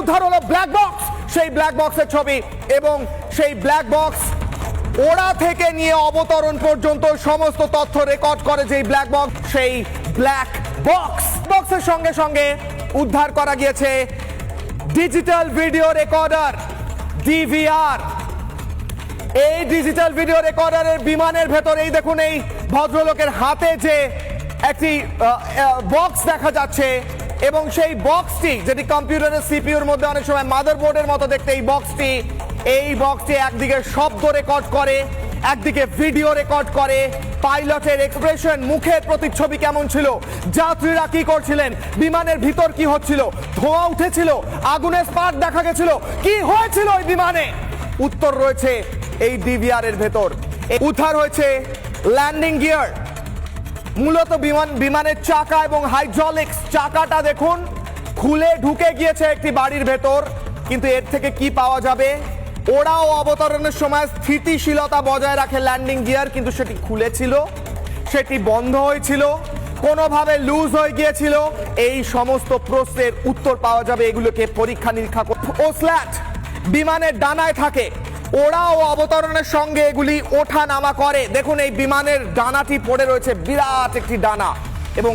উদ্ধার হলো black box সেই ব্ল্যাক বক্সের ছবি এবং সেই ব্ল্যাক বক্স ওড়া থেকে নিয়ে অবতরণ পর্যন্ত সমস্ত তথ্য রেকর্ড করে যেই ব্ল্যাক বক্স সেই ব্ল্যাক বক্স বক্সের সঙ্গে সঙ্গে উদ্ধার করা গিয়েছে ডিজিটাল ভিডিও রেকর্ডার ডিভিআর এই ডিজিটাল ভিডিও রেকর্ডারের বিমানের ভেতর এই দেখুন এই ভদ্রলোকের হাতে যে একটি বক্স দেখা যাচ্ছে। এবং সেই বক্সটি যেটি কম্পিউটারের সিপিইউর মধ্যে অনেক সময় মাদারবোর্ডের মতো দেখতে, এই বক্সটি এই বক্সটি একদিকে শব্দ রেকর্ড করে, একদিকে ভিডিও রেকর্ড করে। পাইলটের এক্সপ্রেশন মুখের প্রতিচ্ছবি কেমন ছিল? যাত্রীরা কি করছিলেন? বিমানের ভিতর কি হচ্ছিল? ধোঁয়া উঠেছিল? আগুনের স্পার্ক দেখা গেছিল? কি হয়েছিল ওই বিমানে? উত্তর রয়েছে এই ডিভিআর এর ভেতর উদ্ধার হয়েছে ল্যান্ডিং গিয়ার মূলত বিমান, বিমানের চাকা এবং হাইড্রোলিক্স চাকাটা দেখুন, খুলে ঢুকে গিয়েছে একটি বাড়ির ভেতর। কিন্তু এর থেকে কি পাওয়া যাবে? ওরাও অবতরণের সময় স্থিতিশীলতা বজায় রাখে ল্যান্ডিং গিয়ার, কিন্তু সেটি খুলেছিল, সেটি বন্ধ হয়েছিল, কোনোভাবে লুজ হয়ে গিয়েছিল। এই সমস্ত প্রশ্নের উত্তর পাওয়া যাবে এগুলোকে পরীক্ষা নিরীক্ষা ও স্ল্যাট বিমানের ডানায় থাকে। ওরাও অবতরণের সঙ্গে এগুলি ওঠা নামা করে। দেখুন, এই বিমানের ডানাটি পড়ে রয়েছে, বিরাট একটি ডানা। এবং